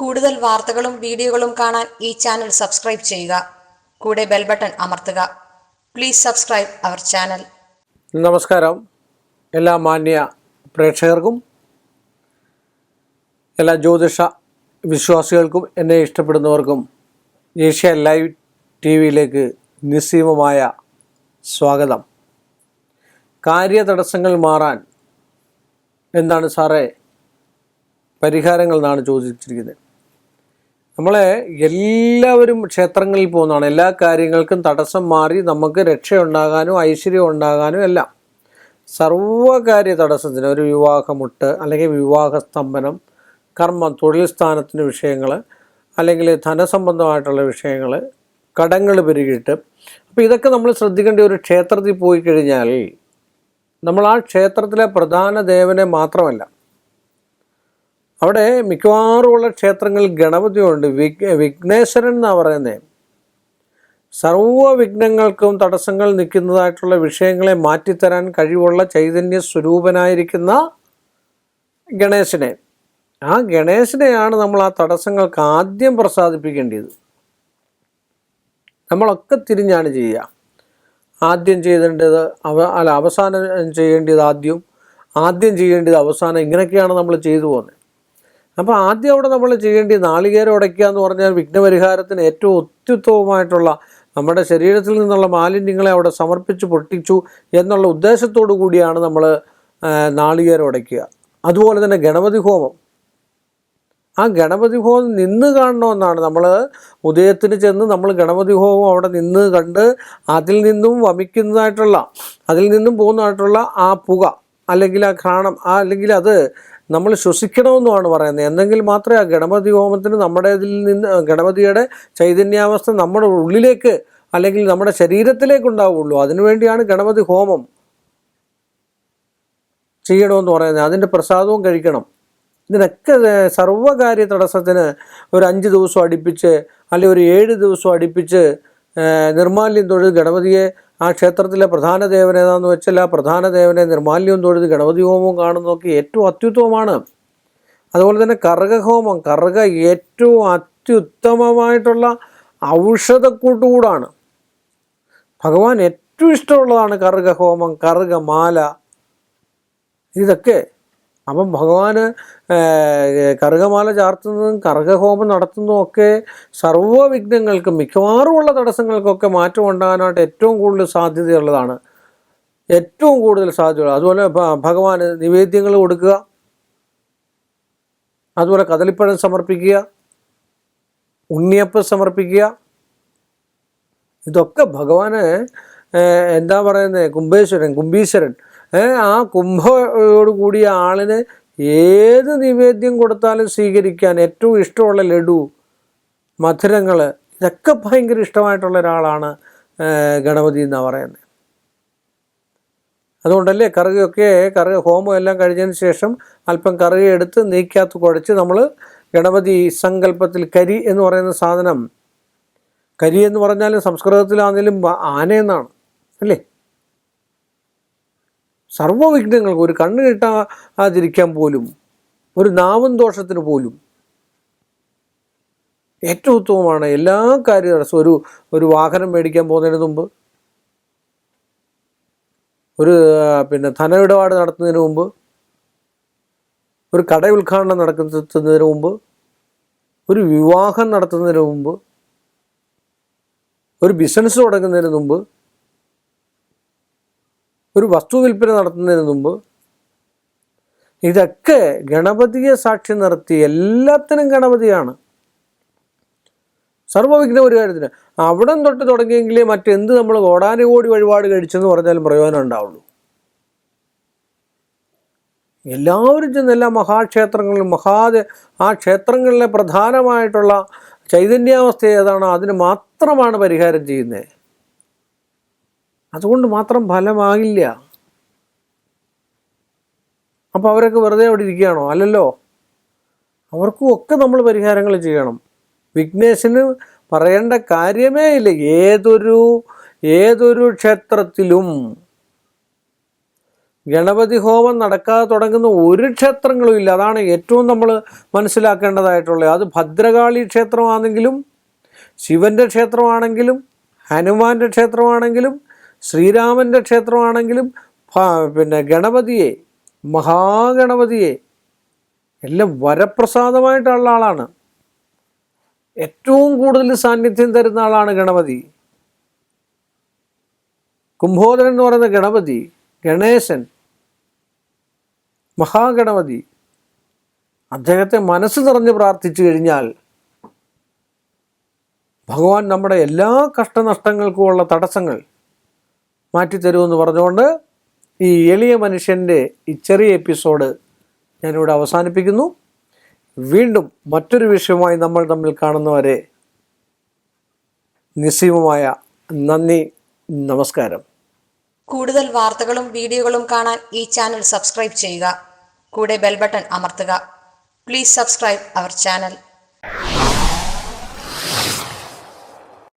കൂടുതൽ വാർത്തകളും വീഡിയോകളും കാണാൻ ഈ ചാനൽ സബ്സ്ക്രൈബ് ചെയ്യുക. കൂടെ ബെൽ ബട്ടൺ അമർത്തുക. Please subscribe our channel. നമസ്കാരം. എല്ലാ മാന്യ പ്രേക്ഷകർക്കും എല്ലാ ജ്യോതിഷ വിശ്വാസികൾക്കും എന്നെ ഇഷ്ടപ്പെടുന്നവർക്കും ഏഷ്യ ലൈവ് ടി വിയിലേക്ക് നിസ്സീമമായ സ്വാഗതം. കാര്യതടസ്സങ്ങൾ മാറാൻ എന്താണ് സാറേ പരിഹാരങ്ങൾ എന്നാണ് ചോദിച്ചിരിക്കുന്നത്. നമ്മളെ എല്ലാവരും ക്ഷേത്രങ്ങളിൽ പോകുന്നതാണ്. എല്ലാ കാര്യങ്ങൾക്കും തടസ്സം മാറി നമുക്ക് രക്ഷയുണ്ടാകാനും ഐശ്വര്യം ഉണ്ടാകാനും എല്ലാം. സർവകാര്യ തടസ്സത്തിന് ഒരു വിവാഹമുട്ട് അല്ലെങ്കിൽ വിവാഹ സ്തംഭനം കർമ്മം തൊഴിൽ സ്ഥാനത്തിന് വിഷയങ്ങൾ അല്ലെങ്കിൽ ധനസംബന്ധമായിട്ടുള്ള വിഷയങ്ങൾ കടങ്ങൾ പെരുകിയിട്ട്. അപ്പോൾ ഇതൊക്കെ നമ്മൾ ശ്രദ്ധിക്കേണ്ട ഒരു ക്ഷേത്രത്തിൽ പോയി കഴിഞ്ഞാൽ നമ്മൾ ആ ക്ഷേത്രത്തിലെ പ്രധാന ദേവനെ മാത്രമല്ല അവിടെ മിക്കവാറും ഉള്ള ക്ഷേത്രങ്ങളിൽ ഗണപതിയുണ്ട്. വിഘ് വിഘ്നേശ്വരൻ എന്നാണ് പറയുന്നത് സർവ വിഘ്നങ്ങൾക്കും തടസ്സങ്ങൾ നിൽക്കുന്നതായിട്ടുള്ള വിഷയങ്ങളെ മാറ്റിത്തരാൻ കഴിവുള്ള ചൈതന്യ സ്വരൂപനായിരിക്കുന്ന ഗണേശനെ. ആ ഗണേശനെയാണ് നമ്മൾ ആ തടസ്സങ്ങൾക്ക് ആദ്യം പ്രസാദിപ്പിക്കേണ്ടത്. നമ്മളൊക്കെ തിരിഞ്ഞാണ് ചെയ്യുക. ആദ്യം ചെയ്തേണ്ടത് അവ അല്ല അവസാനം ചെയ്യേണ്ടത് ആദ്യം. ആദ്യം ചെയ്യേണ്ടത് അവസാനം ഇങ്ങനെയൊക്കെയാണ് നമ്മൾ ചെയ്തു പോകുന്നത്. അപ്പോൾ ആദ്യം അവിടെ നമ്മൾ ചെയ്യേണ്ടി നാളികേരം ഉടയ്ക്കുക എന്ന് പറഞ്ഞാൽ വിഘ്നപരിഹാരത്തിന് ഏറ്റവും അത്യുത്തമമായിട്ടുള്ള നമ്മുടെ ശരീരത്തിൽ നിന്നുള്ള മാലിന്യങ്ങളെ അവിടെ സമർപ്പിച്ച് പൊട്ടിച്ചു എന്നുള്ള ഉദ്ദേശത്തോടു കൂടിയാണ് നമ്മൾ നാളികേരം ഉടയ്ക്കുക. അതുപോലെ തന്നെ ഗണപതി ഹോമം. ആ ഗണപതി ഹോമം നിന്ന് കാണണമെന്നാണ് നമ്മൾ ഉദയത്തിന് ചെന്ന് നമ്മൾ ഗണപതി ഹോമം അവിടെ നിന്ന് കണ്ട് അതിൽ നിന്നും വമിക്കുന്നതായിട്ടുള്ള അതിൽ നിന്നും പോകുന്നതായിട്ടുള്ള ആ പുക അല്ലെങ്കിൽ ആ ഘ്രാണം ആ അല്ലെങ്കിൽ അത് നമ്മൾ ശ്വസിക്കണമെന്നുമാണ് പറയുന്നത്. എന്നെങ്കിൽ മാത്രമേ ആ ഗണപതി ഹോമത്തിന് നമ്മുടെ ഇതിൽ നിന്ന് ഗണപതിയുടെ ചൈതന്യാവസ്ഥ നമ്മുടെ ഉള്ളിലേക്ക് അല്ലെങ്കിൽ നമ്മുടെ ശരീരത്തിലേക്ക് ഉണ്ടാവുള്ളൂ. അതിനുവേണ്ടിയാണ് ഗണപതി ഹോമം ചെയ്യണമെന്ന് പറയുന്നത്. അതിന്റെ പ്രസാദവും കഴിക്കണം. ഇതിനൊക്കെ സർവകാര്യ തടസ്സത്തിന് ഒരു അഞ്ച് ദിവസം അടുപ്പിച്ച് അല്ലെങ്കിൽ ഒരു ഏഴ് ദിവസം അടുപ്പിച്ച് നിർമാല്യം തൊഴിൽ ഗണപതിയെ ആ ക്ഷേത്രത്തിലെ പ്രധാന ദേവൻ ഏതാണെന്ന് വെച്ചാൽ ആ പ്രധാന ദേവനെ നിർമാല്യവും തൊഴുത് ഗണപതി ഹോമവും കാണുന്നതൊക്കെ ഏറ്റവും അത്യുത്തമമാണ്. അതുപോലെ തന്നെ കർഗഹോമം കർഗ ഏറ്റവും അത്യുത്തമമായിട്ടുള്ള ഔഷധക്കൂട്ടുകൂടാണ്. ഭഗവാൻ ഏറ്റവും ഇഷ്ടമുള്ളതാണ് കർഗഹോമം കർഗമാല ഇതൊക്കെ അപ്പം ഭഗവാന് കറുകമാല ചാർത്തുന്നതും കറുകഹോമം നടത്തുന്നതും ഒക്കെ സർവവിഘ്നങ്ങൾക്കും മിക്കവാറുമുള്ള തടസ്സങ്ങൾക്കൊക്കെ മാറ്റം ഉണ്ടാകാനായിട്ട് ഏറ്റവും കൂടുതൽ സാധ്യതയുള്ളതാണ്. ഏറ്റവും കൂടുതൽ സാധ്യതയുള്ളത്. അതുപോലെ ഭഗവാൻ നിവേദ്യങ്ങൾ കൊടുക്കുക. അതുപോലെ കദളിപ്പഴം സമർപ്പിക്കുക. ഉണ്ണിയപ്പം സമർപ്പിക്കുക. ഇതൊക്കെ ഭഗവാന് എന്താ പറയുന്നത് കുംഭേശ്വരൻ കുംഭീശ്വരൻ ആ കുംഭയോട് കൂടിയ ആളിന് ഏത് നിവേദ്യം കൊടുത്താലും സ്വീകരിക്കാൻ ഏറ്റവും ഇഷ്ടമുള്ള ലഡു മധുരങ്ങൾ ഇതൊക്കെ ഭയങ്കര ഇഷ്ടമായിട്ടുള്ള ഒരാളാണ് ഗണപതി എന്നാണ് പറയുന്നത് അതുകൊണ്ടല്ലേ കറുകയൊക്കെ കറി ഹോമം എല്ലാം കഴിഞ്ഞതിന് ശേഷം അല്പം കറുക എടുത്ത് കുഴച്ച് നമ്മൾ ഗണപതി സങ്കല്പത്തിൽ കരി എന്ന് പറയുന്ന സാധനം കരി എന്ന് പറഞ്ഞാൽ സംസ്കൃതത്തിലാണെങ്കിലും ആനയെന്നാണ് അല്ലേ? സർവവിഘ്നങ്ങൾക്ക് ഒരു കണ്ണ് കിട്ടാതിരിക്കാൻ പോലും ഒരു നാവും ദോഷത്തിന് പോലും ഏറ്റവും ഉത്തമമാണ് എല്ലാ കാര്യവും. ഒരു ഒരു വാഹനം മേടിക്കാൻ പോകുന്നതിന് മുമ്പ് ഒരു പിന്നെ ധന ഇടപാട് നടത്തുന്നതിന് മുമ്പ് ഒരു കട ഉദ്ഘാടനം നടക്കുന്നതിന് മുമ്പ് ഒരു വിവാഹം നടത്തുന്നതിന് മുമ്പ് ഒരു ബിസിനസ് തുടങ്ങുന്നതിന് മുമ്പ് ഒരു വസ്തു വിൽപ്പന നടത്തുന്നതിന് മുമ്പ് ഇതൊക്കെ ഗണപതിയെ സാക്ഷി നിർത്തി എല്ലാത്തിനും ഗണപതിയാണ്. സർവവിഘ്ന ഒരു കാര്യത്തിന്. അവിടം തൊട്ട് തുടങ്ങിയെങ്കിലേ മറ്റെന്ത് നമ്മൾ കോടാനുകോടി വഴിപാട് കഴിച്ചെന്ന് പറഞ്ഞാലും പ്രയോജനം ഉണ്ടാവുള്ളൂ. എല്ലാവരും ചെന്ന് എല്ലാ മഹാക്ഷേത്രങ്ങളിലും മഹാദേ ആ ക്ഷേത്രങ്ങളിലെ പ്രധാനമായിട്ടുള്ള ചൈതന്യാവസ്ഥ ഏതാണോ? അതിന് മാത്രമാണ് പരിഹാരം ചെയ്യുന്നത്. അതുകൊണ്ട് മാത്രം ഫലമാകില്ല. അപ്പോൾ അവരൊക്കെ വെറുതെ അവിടെ ഇരിക്കുകയാണോ? അല്ലല്ലോ. അവർക്കും ഒക്കെ നമ്മൾ പരിഹാരങ്ങൾ ചെയ്യണം. വിഘ്നേശന് പറയേണ്ട കാര്യമേ ഇല്ല. ഏതൊരു ഏതൊരു ക്ഷേത്രത്തിലും ഗണപതി ഹോമം നടക്കാതെ തുടങ്ങുന്ന ഒരു ക്ഷേത്രങ്ങളും ഇല്ല. അതാണ് ഏറ്റവും നമ്മൾ മനസ്സിലാക്കേണ്ടതായിട്ടുള്ളത്. അത് ഭദ്രകാളി ക്ഷേത്രമാണെങ്കിലും ശിവന്റെ ക്ഷേത്രമാണെങ്കിലും ഹനുമാന്റെ ക്ഷേത്രമാണെങ്കിലും ശ്രീരാമന്റെ ക്ഷേത്രമാണെങ്കിലും പിന്നെ ഗണപതിയെ മഹാഗണപതിയെ എല്ലാം വരപ്രസാദമായിട്ടുള്ള ആളാണ്. ഏറ്റവും കൂടുതൽ സാന്നിധ്യം തരുന്ന ആളാണ് ഗണപതി. കുംഭോദരൻ എന്ന് പറയുന്ന ഗണപതി ഗണേശൻ മഹാഗണപതി അദ്ദേഹത്തെ മനസ്സ് നിറഞ്ഞ് പ്രാർത്ഥിച്ചു കഴിഞ്ഞാൽ ഭഗവാൻ നമ്മുടെ എല്ലാ കഷ്ടനഷ്ടങ്ങൾക്കുമുള്ള തടസ്സങ്ങൾ മാറ്റിത്തരുമെന്ന് പറഞ്ഞുകൊണ്ട് ഈ എളിയ മനുഷ്യന്റെ ഈ ചെറിയ എപ്പിസോഡ് ഞാനിവിടെ അവസാനിപ്പിക്കുന്നു. വീണ്ടും മറ്റൊരു വിഷയവുമായി നമ്മൾ തമ്മിൽ കാണുന്നവരെ നിസ്സീമമായ നന്ദി നമസ്കാരം. കൂടുതൽ വാർത്തകളും വീഡിയോകളും കാണാൻ ഈ ചാനൽ സബ്സ്ക്രൈബ് ചെയ്യുക. കൂടെ ബെൽ ബട്ടൺ അമർത്തുക. Please subscribe our channel